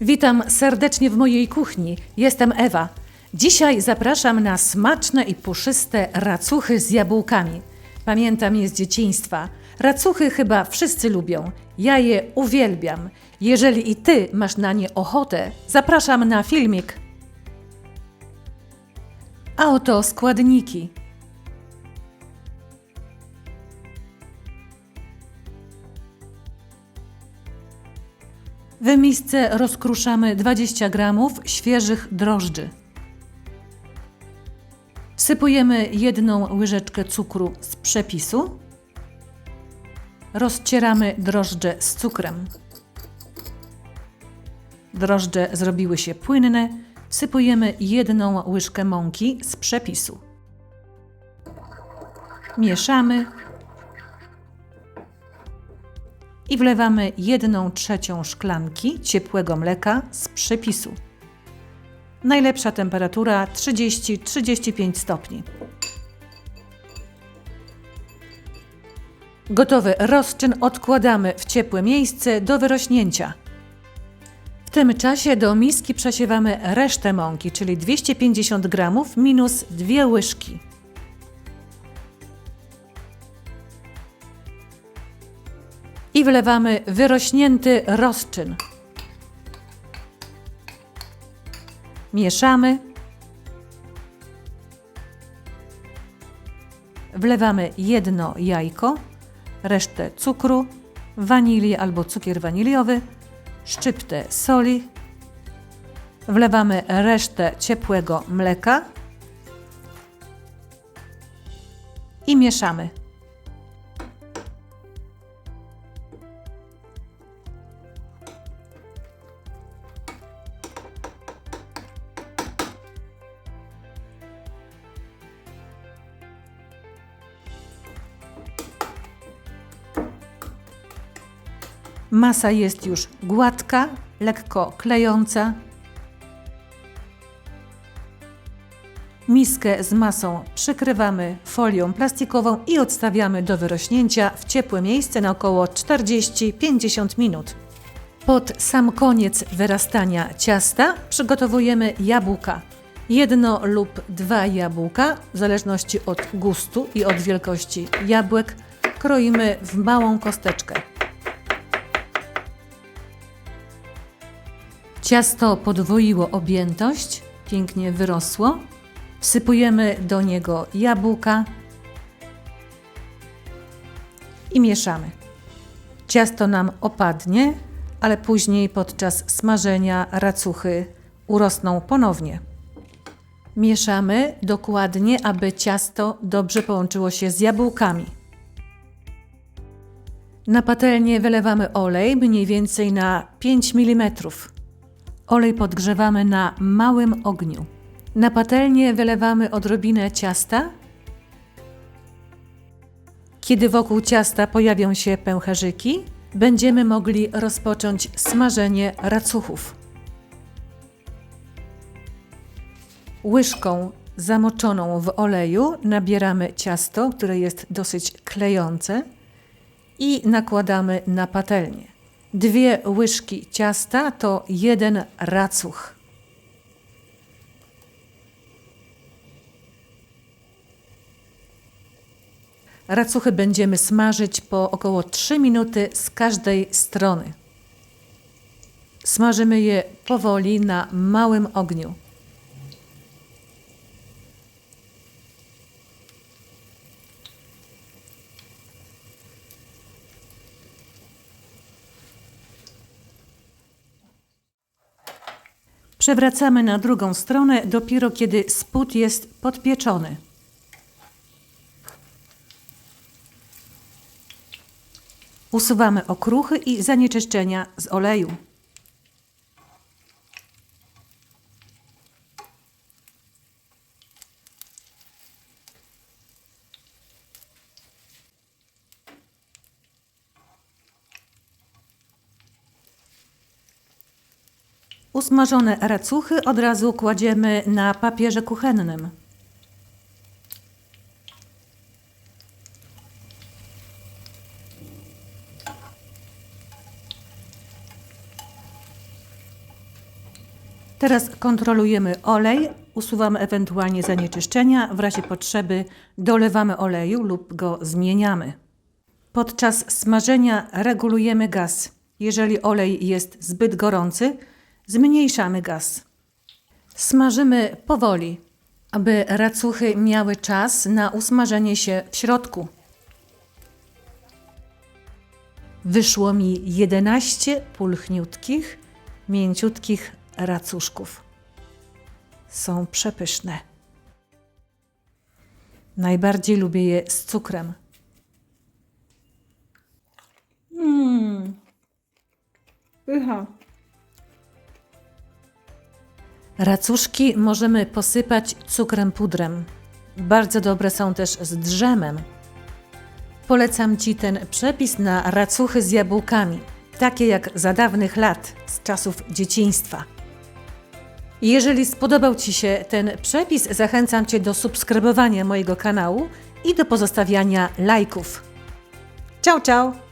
Witam serdecznie w mojej kuchni. Jestem Ewa. Dzisiaj zapraszam na smaczne i puszyste racuchy z jabłkami. Pamiętam je z dzieciństwa. Racuchy chyba wszyscy lubią. Ja je uwielbiam. Jeżeli i ty masz na nie ochotę, zapraszam na filmik. A oto składniki. W misce rozkruszamy 20 gramów świeżych drożdży. Wsypujemy jedną łyżeczkę cukru z przepisu. Rozcieramy drożdże z cukrem. Drożdże zrobiły się płynne. Wsypujemy jedną łyżkę mąki z przepisu. Mieszamy i wlewamy jedną trzecią szklanki ciepłego mleka z przepisu. Najlepsza temperatura 30-35 stopni. Gotowy rozczyn odkładamy w ciepłe miejsce do wyrośnięcia. W tym czasie do miski przesiewamy resztę mąki, czyli 250 g minus dwie łyżki. I wlewamy wyrośnięty rozczyn. Mieszamy. Wlewamy jedno jajko, resztę cukru, wanilię albo cukier waniliowy, szczyptę soli. Wlewamy resztę ciepłego mleka i mieszamy. Masa jest już gładka, lekko klejąca. Miskę z masą przykrywamy folią plastikową i odstawiamy do wyrośnięcia w ciepłe miejsce na około 40-50 minut. Pod sam koniec wyrastania ciasta przygotowujemy jabłka. Jedno lub dwa jabłka, w zależności od gustu i od wielkości jabłek, kroimy w małą kosteczkę. Ciasto podwoiło objętość, pięknie wyrosło. Wsypujemy do niego jabłka i mieszamy. Ciasto nam opadnie, ale później podczas smażenia racuchy urosną ponownie. Mieszamy dokładnie, aby ciasto dobrze połączyło się z jabłkami. Na patelnię wylewamy olej mniej więcej na 5 mm. Olej podgrzewamy na małym ogniu. Na patelnię wylewamy odrobinę ciasta. Kiedy wokół ciasta pojawią się pęcherzyki, będziemy mogli rozpocząć smażenie racuchów. Łyżką zamoczoną w oleju nabieramy ciasto, które jest dosyć klejące i nakładamy na patelnię. Dwie łyżki ciasta to jeden racuch. Racuchy będziemy smażyć po około 3 minuty z każdej strony. Smażymy je powoli na małym ogniu. Przewracamy na drugą stronę dopiero kiedy spód jest podpieczony. Usuwamy okruchy i zanieczyszczenia z oleju. Usmażone racuchy od razu kładziemy na papierze kuchennym. Teraz kontrolujemy olej, usuwamy ewentualnie zanieczyszczenia, w razie potrzeby dolewamy oleju lub go zmieniamy. Podczas smażenia regulujemy gaz. Jeżeli olej jest zbyt gorący, zmniejszamy gaz. Smażymy powoli, aby racuchy miały czas na usmażenie się w środku. Wyszło mi 11 pulchniutkich, mięciutkich racuszków. Są przepyszne. Najbardziej lubię je z cukrem. Pycha. Racuszki możemy posypać cukrem pudrem. Bardzo dobre są też z drzemem. Polecam Ci ten przepis na racuchy z jabłkami, takie jak za dawnych lat, z czasów dzieciństwa. Jeżeli spodobał Ci się ten przepis, zachęcam Cię do subskrybowania mojego kanału i do pozostawiania lajków. Ciao, ciao!